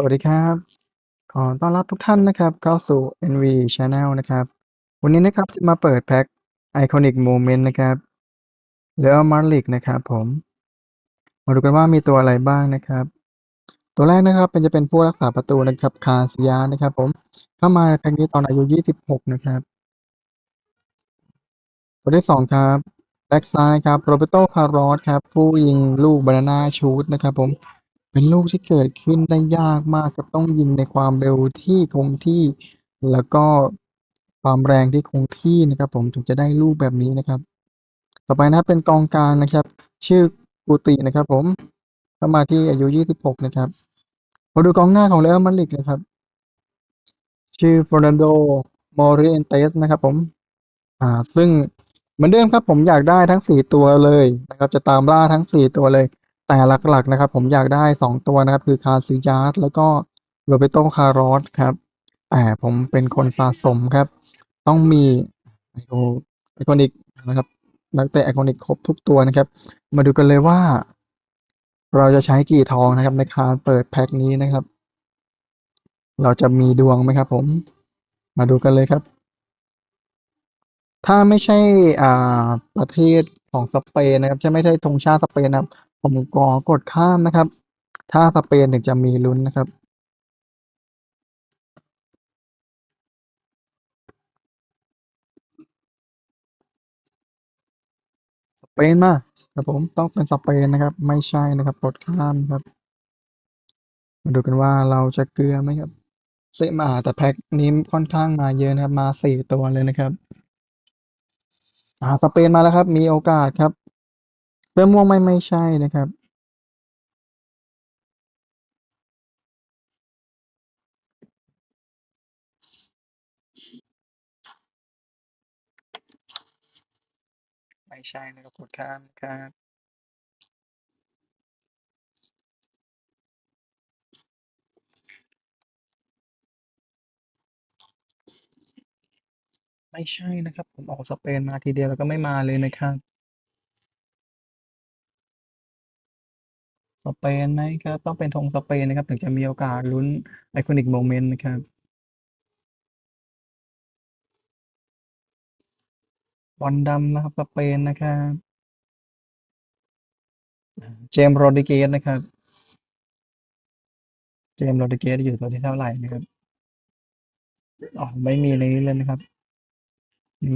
สวัสดีครับ ขอต้อนรับทุกท่านนะครับ เข้าสู่ NV Channel นะครับ วันนี้นะครับจะมาเปิดแพ็ก Iconic Moment นะครับ Real Madrid นะครับผม มาดูกันว่ามีตัวอะไรบ้างนะครับ ตัวแรกนะครับเป็นจะเป็นผู้รักษาประตูนะครับ คาซิยานะครับ ผม เข้ามาในแพ็กนี้ตอนอายุ 26 นะครับ ตัวที่ 2 ครับแบ็กซ้ายครับโรเบโตคาร์ลอสครับ ผู้ยิงลูกบานาน่าชูตนะครับ ผม เป็นลูกที่เกิดขึ้นได้ยากมากครับต้องยิงในความเร็วที่คงที่ แล้วก็ความแรงที่คงที่นะครับ ผมถึงจะได้ลูกแบบนี้นะครับ ต่อไปนะเป็นกองกลางนะครับ ชื่อกูตินะครับ ผมเข้ามาที่อายุ 26 นะครับมาดูกองหน้าของเรอัลมาดริดนะครับ ชื่อฟ e ร์นันโดมอริเอนเตสนะครับ ผม อ่า ซึ่งเหมือนเดิมครับ ผมอยากได้ทั้งสี่ตัวเลยนะครับ จะตามล่าทั้งสี่ตัวเลย แต่หลักๆนะครับ ผมอยากได้สองตัวนะครับ คือคาซิยาสแล้วก็โรเบโตคาร์ลอสครับ แต่ผมเป็นคนสะสมครับ ต้องมีไอโอไอคอนิกนะครับ นักเตะไอคอนิกครบทุกตัวนะครับ มาดูกันเลยว่า เราจะใช้กี่ทองนะครับ ในการเปิดแพ็คนี้นะครับ เราจะมีดวงไหมครับ ผมมาดูกันเลยครับ ถ้าไม่ใช่อ่าประเทศของสเปนนะครับ จะไม่ใช่ธงชาติสเปนนะครับ ผมขอกดข้ามนะครับ ถ้าสเปนถึงจะมีลุ้นนะครับ สเปนมาครับผมต้องเป็นสเปนนะครับ ไม่ใช่นะครับกดข้ามครับ มาดูกันว่าเราจะเกลือไหมครับเซมาแต่แพ็คนี้ค่อนข้างมาเยอะนะครับ มาสี่ตัวเลยนะครับอ่าสเปนมาแล้วครับ มีโอกาสครับ เสื้อม่วงไม่ไม่ใช่นะครับ ไม่ใช่นะครับกดข้ามครับไม่ใช่นะครับ ผมออกสเปนมาทีเดียวแล้วก็ไม่มาเลยนะครับ เปนไหมครับ ต้องเป็นธงสเปนนะครับ ถึงจะมีโอกาสลุ้นไอคอนิกโมเมนต์นะครับบอลดำนะครับสเปนนะครับเจมส์โรดิเกสนะครับ เจมส์โรดิเกสอยู่ตัวที่เท่าไหร่นะครับอ๋อไม่มีในนี้เลยนะครับ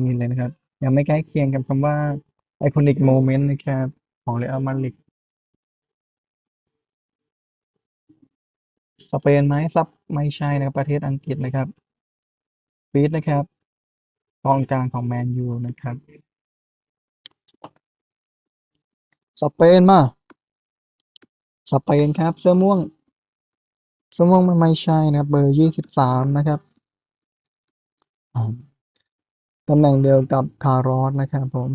นี่เลยนะครับ ยังไม่ใกล้เคียงกับคำว่าไอคอนิกโมเมนต์นะครับ ของเรอัลมาดริ สเปนไหมซับไม่ใช่นะครับประเทศอังกฤษนะครับฟีดนะครับกองกลางของแมนยูนะครับ สเปนมา สเปนครับ เสื้อม่วง เสื้อม่วงมันไม่ใช่นะครับ เบอร์ยี่สิบสามนะครับตำแหน่งเดียวกับคาร์ลอสนะครับผม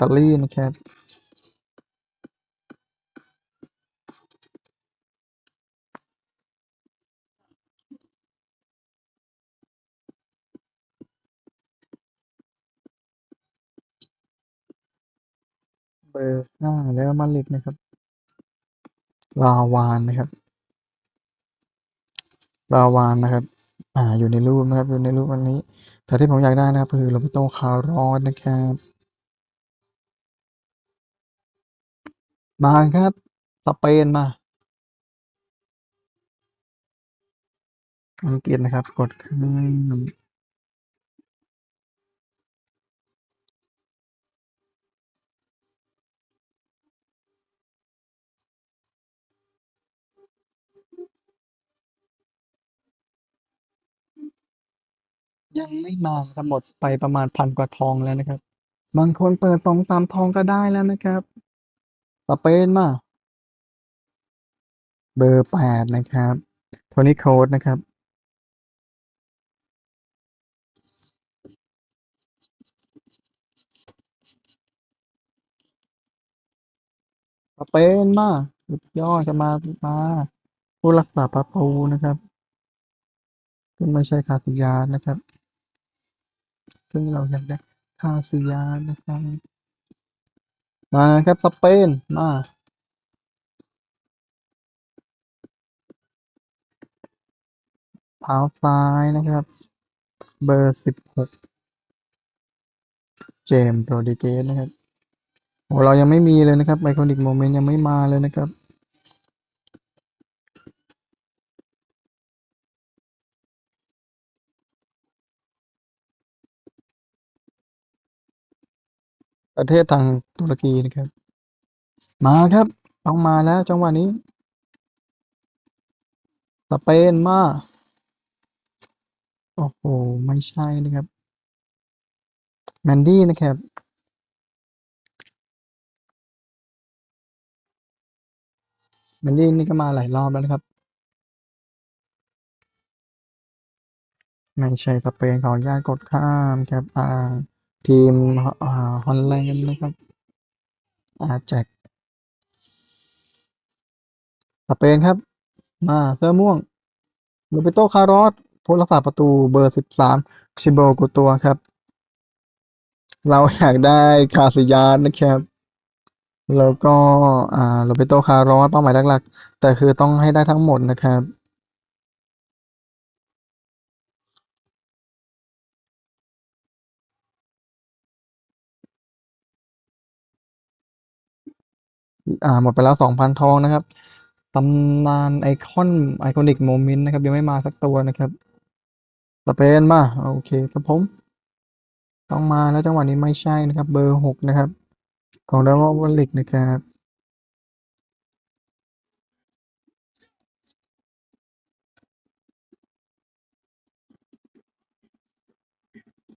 ตาลีนะครับเบอร์ห้าแล้วมาดริดนะครับ ลาวานนะครับ ลาวานนะครับ อ่าอยู่ในรูปนะครับอยู่ในรูปอันนี้ แต่ที่ผมอยากได้นะครับ คือโรเบโตคาร์ลอสนะครับ มาครับ สเปนมา อังกฤษนะครับ กดข้ามยังไม่มาครับหมดไปประมาณพันกว่าทองแล้วนะครับ บางคนเปิดสองสามทองก็ได้แล้วนะครับ สเปนมา เบอร์แปดนะครับโทนี่โค้ดนะครับ สเปนมาสุดยอดจะมามาผู้รักษาประตูนะครับซึ่งไม่ใช่คาสิยานนะครับ ซึ่งเราอยากได้คาสิยานนะครับ มาครับสเปนมาเท้าซ้ายนะครับ เบอร์สิบหกเจมส์โรดิเกสนะครับโอ้เรายังไม่มีเลยนะครับไอคอนิกโมเมนต์ยังไม่มาเลยนะครับ ประเทศทางตุรกีนะครับ มาครับต้องมาแล้วจังหวะนี้สเปนมาโอ้โหไม่ใช่นะครับแมนดี้นะครับแมนดี้นี่ก็มาหลายรอบแล้วนะครับไม่ใช่สเปนขออนุญาตกดข้ามครับอ่า ทีมอ่าฮอลแลนด์นะครับอาแจ็คสเปนครับ มาเสื้อม่วงโรเบโตคาร์ลอสผู้รักษาประตูเบอร์สิบสามชิโบกุตัวครับ เราอยากได้คาสิยานนะครับ แล้วก็อ่าโรเบโตคาร์ลอสเป้าหมายหลักๆ แต่คือต้องให้ได้ทั้งหมดนะครับ อ่าหมดไปแล้วสองพันทองนะครับตำนานไอคอนไอคอนิกโมเมนต์นะครับ ยังไม่มาสักตัวนะครับสเปนมา โอเคครับผม ต้องมาแล้วจังหวะนี้ไม่ใช่นะครับ เบอร์หกนะครับ ของดาววอลลิกนะครับ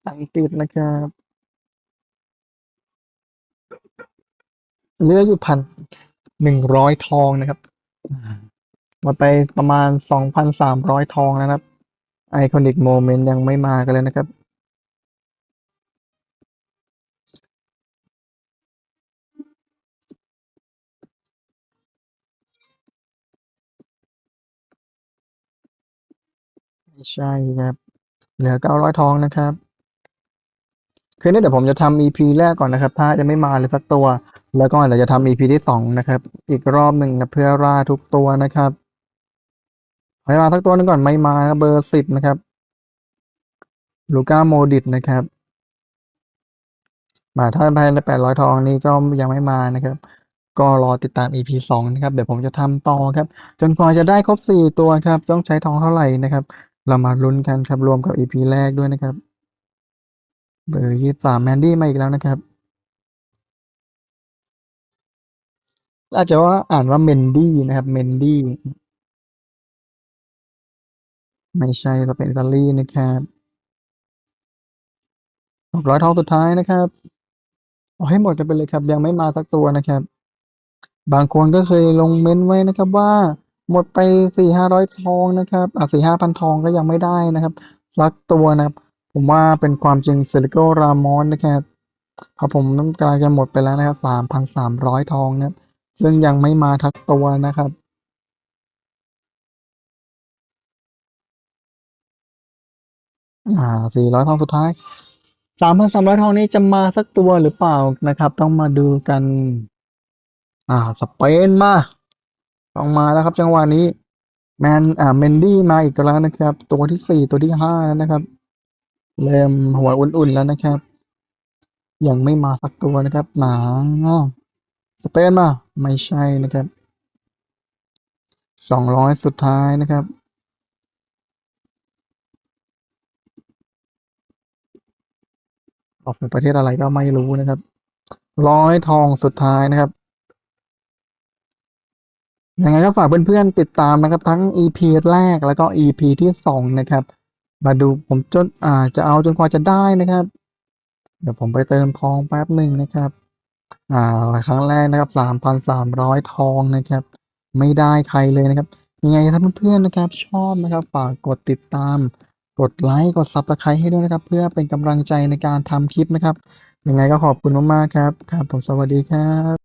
อังกฤษนะครับ เหลืออยู่พันหนึ่งร้อยทองนะครับหมดไปประมาณสองพันสามร้อยทองนะครับไอคอนิกโมเมนต์ยังไม่มากันเลยนะครับ ไม่ใช่ครับ เหลือเก้าร้อยทองนะครับ คือนี่เดี๋ยวผมจะทำ EP แรกก่อนนะครับ ถ้าจะไม่มาเลยสักตัวแล้วก็เดี๋ยวจะทำ EP ที่สองนะครับ อีกรอบหนึ่งนะเพื่อราทุกตัวนะครับให้มาสักตัวหนึงก่อนไม่มานะเบอร์สิบนะครับลูก้าโมดิตนะครับ มาถ้าภายในแปดร้อยทองนี้ก็ยังไม่มานะครับ ก็รอติดตาม EP สองนะครับ เดี๋ยวผมจะทำต่อครับ จนกว่าจะได้ครบสี่ตัวครับ ต้องใช้ทองเท่าไหร่นะครับ เรามาลุ้นกันครับรวมกับ EP แรกด้วยนะครับ เบอร์ยี่สามแมนดี้มาอีกแล้วนะครับ อาจจะว่าอ่านว่าเมนดี้นะครับ เมนดี้ไม่ใช่สเปนอิตาลีนะครับหกร้อยทองสุดท้ายนะครับเอาให้หมดกันไปเลยครับ ยังไม่มาสักตัวนะครับ บางคนก็เคยลงเม้นไว้นะครับว่าหมดไปสี่ห้าร้อยทองนะครับอะสี่ห้าพันทองก็ยังไม่ได้นะครับสักตัวนะครับ ผมว่าเป็นความจริงเซริโกรามอนนะครับเพราะผมกำลังจะหมดไปแล้วนะครับสามพันสามร้อยทองนะครับ ซึ่งยังไม่มาทักตัวนะครับอ่าสี่ร้อยทองสุดท้ายสามพันสามร้อยทองนี้จะมาสักตัวหรือเปล่านะครับ ต้องมาดูกัน อ่า สเปนมา ต้องมาแล้วครับ จังหวะนี้ แมนอ่าเมนดี้มาอีกแล้วนะครับ ตัวที่สี่ตัวที่ห้าแล้วนะครับ เริ่มหัวอุ่นๆแล้วนะครับ ยังไม่มาสักตัวนะครับ หนา สเปนมาไม่ใช่นะครับสองร้อยสุดท้ายนะครับ ออกเป็นประเทศอะไรก็ไม่รู้นะครับ ร้อยทองสุดท้ายนะครับ ยังไงก็ฝากเพื่อนๆติดตามนะครับ ทั้ง EP แรกแล้วก็ EP ที่สองนะครับ มาดูผมจนอ่าจะเอาจนกว่าจะได้นะครับ เดี๋ยวผมไปเติมทองแป๊บหนึ่งนะครับ อ่าครั้งแรกนะครับสามพันสามร้อยทองนะครับ ไม่ได้ใครเลยนะครับ ยังไงถ้าเพื่อนๆนะครับ ชอบนะครับฝากกดติดตาม กดไลค์กดซับสไครต์ให้ด้วยนะครับ เพื่อเป็นกำลังใจในการทำคลิปนะครับ ยังไงก็ขอบคุณมากๆครับครับผมสวัสดีครับ